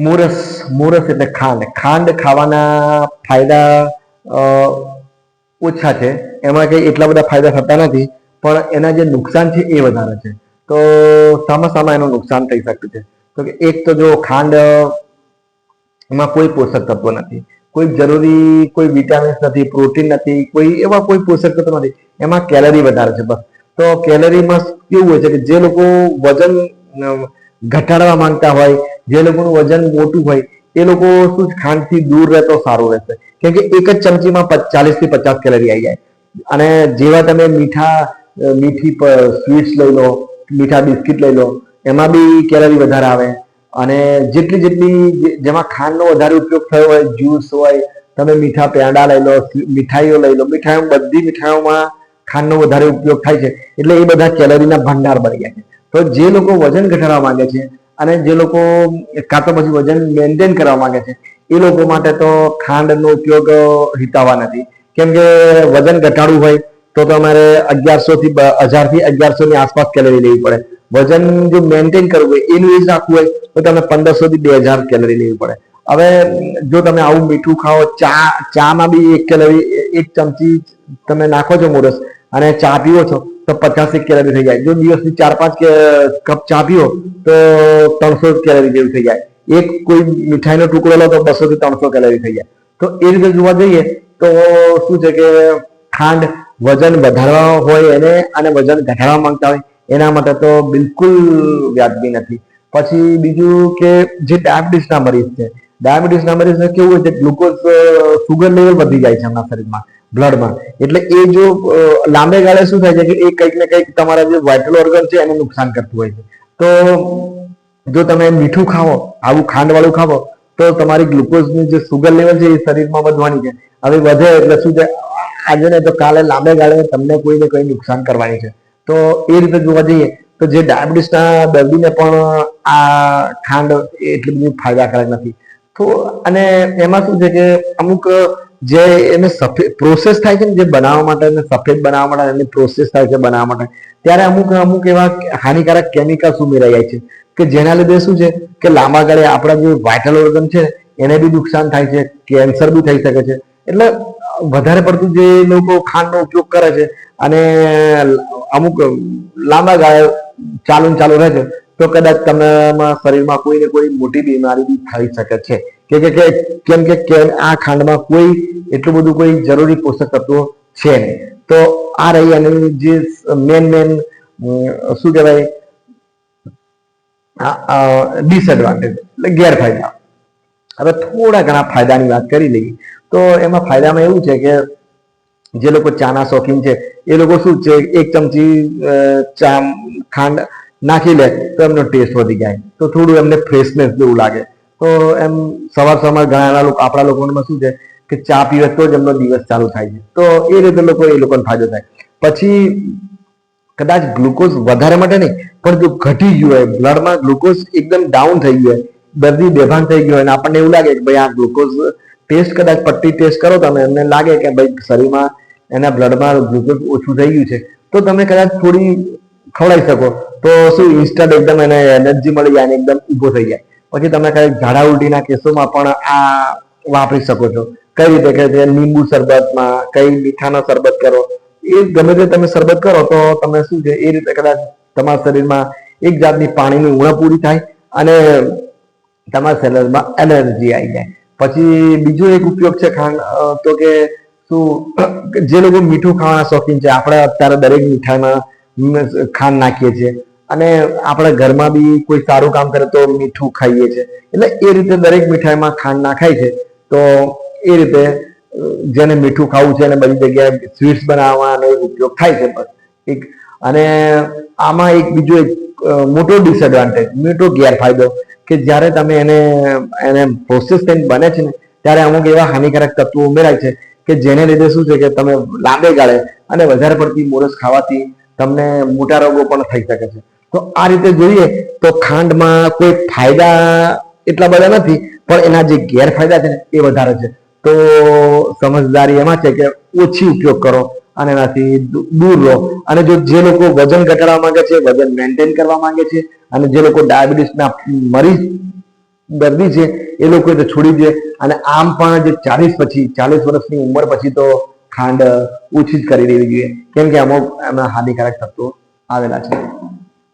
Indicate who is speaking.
Speaker 1: મોરસ મોરસ એટલે ખાંડ ખાંડ ખાવાના ફાયદા ઓછા છે એમાં કંઈ એટલા બધા ફાયદા થતા નથી પણ એના જે નુકસાન છે એ વધારે છે તો સામા સામા એનું નુકસાન થઈ શકતું છે તો કે એક તો જો ખાંડ એમાં કોઈ પોષક તત્વો નથી કોઈ જરૂરી કોઈ વિટામિન્સ નથી પ્રોટીન નથી કોઈ એવા કોઈ પોષક તત્વ નથી એમાં કેલરી વધારે છે બસ તો કેલરીમાં કેવું હોય છે કે જે લોકો વજન ઘટાડવા માંગતા હોય જે લોકોનું વજન મોટું હોય, એ લોકો શું ખાંડથી દૂર રહે તો સારું રહેશે. કેમ કે એક જ ચમચીમાં ચાલીસથી પચાસ કેલરી આવી જાય. અને જેવા તમે મીઠા મીઠી સ્વીટ્સ લઈ લો, મીઠા બિસ્કિટ લઈ લો, એમાં બી કેલરી વધારે આવે. અને જેટલી જેટલી જેમાં ખાંડનો વધારે ઉપયોગ થયો હોય, જ્યુસ હોય, તમે મીઠા પેંડા લઈ લો મીઠાઈઓ લઈ લો, મીઠાઈઓ, બધી મીઠાઈઓમાં ખાંડનો વધારે ઉપયોગ થાય છે. એટલે એ બધા કેલરીના ભંડાર બની જાય છે. તો જે લોકો વજન ઘટાડવા માંગે છે અને જે લોકો કાં તો પછી વજન મેન્ટેન કરવા માંગે છે, એ લોકો માટે તો ખાંડનો ઉપયોગ હિતાવા નથી. કેમ કે વજન ઘટાડવું હોય તો તમારે અગિયારસો થી હજારથી અગિયારસો ની આસપાસ કેલરી લેવી પડે. વજન જો મેન્ટેન કરવું હોય, એનું એજ રાખવું હોય, તો તમે પંદરસો થી બે હજાર કેલરી લેવી પડે. હવે જો તમે આવું મીઠું ખાઓ, ચા, ચામાં બી એક કેલરી એક ચમચી તમે નાખો છો મોરસ, અને ચા પીવો છો તો પચાસ એક કેલરી થઈ જાય જો દિવસની ચાર પાંચ કપ ચા પીવો તો ત્રણસો કેલરી જેવું થઈ જાય એક કોઈ મીઠાઈનો ટુકડો લો તો બસો થી ત્રણસો કેલરી થઈ જાય તો એ રીતે જોવા જઈએ તો શું છે કે ખાંડ વજન વધારવા હોય એને અને વજન ઘટાડવા માંગતા હોય એના માટે તો બિલકુલ વ્યાજબી નથી પછી બીજું કે જે ડાયાબિટીસના મરીઝ છે ડાયાબિટીસના મરીઝને કેવું હોય છે ગ્લુકોઝ સુગર લેવલ વધી જાય છે એમના શરીરમાં. બ્લડમાં એટલે એ જો લાંબે ગાળે શું થાય છે કે એ કંઈક ને કંઈક તમારા જે વાઇટલ ઓર્ગન છે એને નુકસાન કરતું હોય છે. તો જો તમે મીઠું ખાવો આવું ખાંડવાળું ખાવો તો તમારી ગ્લુકોઝની જે સુગર લેવલ છે એ શરીરમાં વધવાની છે. હવે વધે એટલે શું છે, આજે ને તો કાલે લાંબે ગાળે તમને કોઈને કંઈ નુકસાન કરવાની છે. તો એ રીતે જોવા જઈએ, તો જે ડાયાબિટીસના દર્દીને પણ આ ખાંડ એટલી બધી ફાયદાકારક નથી. તો અને એમાં શું છે કે અમુક જે એને સફેદ પ્રોસેસ થાય છે ને, જે બનાવવા માટે અને સફેદ બનાવવા માટે એની પ્રોસેસ થાય છે બનાવવા માટે, ત્યારે અમુક અમુક એવા હાનિકારક કેમિકલ્સ ઉમેરાઈ જાય છે. કે જેના લીધે શું છે? કે લાંબા ગાળે આપણા જે વાઇટલ ઓર્ગન છે, એને બી નુકસાન થાય છે કેન્સર બી થઈ શકે છે. એટલે વધારે પડતું જે લોકો ખાંડનો ઉપયોગ કરે છે અને અમુક લાંબા ગાળે ચાલુ ચાલુ રહે છે, તો કદાચ તમારા શરીરમાં કોઈ ને કોઈ મોટી બીમારી બી થઈ શકે છે. કે કે કેમ કે આ ખાંડમાં કોઈ એટલું બધું કોઈ જરૂરી પોષક તત્વો છે નહીં. તો આ રહી અને જે મેન મેન શું કહેવાય? ડિસએડવાન્ટેજ એટલે ગેરફાયદા. હવે થોડા ઘણા ફાયદાની વાત કરી લઈએ. તો એમાં ફાયદામાં એવું છે કે જે લોકો ચાના શોખીન છે, એ લોકો શું છે, એક ચમચી ચા, ખાંડ નાખી લે તો એમનો ટેસ્ટ વધી જાય. તો થોડું એમને ફ્રેશનેસ જેવું લાગે. તો એમ સવાર સવાર ઘણા લોકો, આપણા લોકોમાં શું છે કે ચા પીવે તો જ એમનો દિવસ ચાલુ થાય છે. તો એ રીતે લોકો, એ લોકોને ફાયદો થાય. પછી કદાચ ગ્લુકોઝ વધારે માટે નહીં, પણ જો ઘટી ગયું હોય, બ્લડમાં ગ્લુકોઝ એકદમ ડાઉન થઈ ગયું હોય, દર્દી બેભાન થઈ ગયું હોય અને આપણને એવું લાગે કે ભાઈ આ ગ્લુકોઝ ટેસ્ટ કદાચ પટ્ટી ટેસ્ટ કરો તમે, એમને લાગે કે ભાઈ શરીરમાં એના બ્લડમાં ગ્લુકોઝ ઓછું થઈ ગયું છે. તો તમે કદાચ થોડી ખવડાવી શકો. તો શું ઇન્સ્ટન્ટ એકદમ એને એનર્જી મળી જાય અને એકદમ ઊભો થઈ જાય. પછી તમે કઈ ઝાડા ઉલટીના કેસોમાં પણ આ વાપરી શકો છો. કઈ રીતે કે જે લીંબુ શરબતમાં, કઈ મીઠાનો શરબત કરો, એ ગમે તે તમે શરબત કરો તો તમે શું છે, એ રીતે કદાચ તમારા શરીરમાં એક જાતની પાણીની ઉણપ પૂરી થાય અને તમારા શરીરમાં એનર્જી આવી જાય. પછી બીજો એક ઉપયોગ છે ખાંડ તો કે શું, જે લોકો મીઠું ખાવાના શોખીન છે, આપણે અત્યારે દરેક મીઠાના ખાંડ નાખીએ છીએ. અને આપણા ઘરમાં બી કોઈ સારું કામ કરે તો મીઠું ખાઈએ છીએ એટલે એ રીતે દરેક મીઠાઈમાં ખાંડ નાખાય છે. તો એ રીતે જેને મીઠું ખાવું છે અને બધી જગ્યાએ સ્વીટ્સ બનાવવા અને ઉપયોગ થાય છે બસ. એક, અને આમાં એક બીજો એક મોટો ડિસએડવાન્ટેજ મોટો ગેરફાયદો કે જ્યારે તમે એને એને પ્રોસેસ થઈને બને છે ને, ત્યારે અમુક એવા હાનિકારક તત્વો ઉમેરાય છે કે જેને લીધે શું છે કે તમે લાંબે ગાળે અને વધારે પડતી મોરસ ખાવાથી તમને મોટા રોગો પણ થઈ શકે છે. તો આ રીતે જોઈએ તો ખાંડમાં કોઈ ફાયદા એટલા બધા નથી, પણ એના જે ગેરફાયદા છે ને એ વધારે છે. તો સમજદારી એમાં છે કે ઓછી ઉપયોગ કરો અને એનાથી દૂર રહો. અને જો જે લોકો વજન ઘટાડવા માંગે છે, વજન મેન્ટેન કરવા માંગે છે, અને જે લોકો ડાયાબિટીસના મરીઝ દર્દી છે, એ લોકોએ તો છોડી દે. અને આમ પણ જે ચાલીસ પછી, ચાલીસ વર્ષની ઉંમર પછી તો ખાંડ ઓછી જ કરી દેવી જોઈએ. કેમ કે અમુક એમાં હાનિકારક તત્વો આવેલા છે.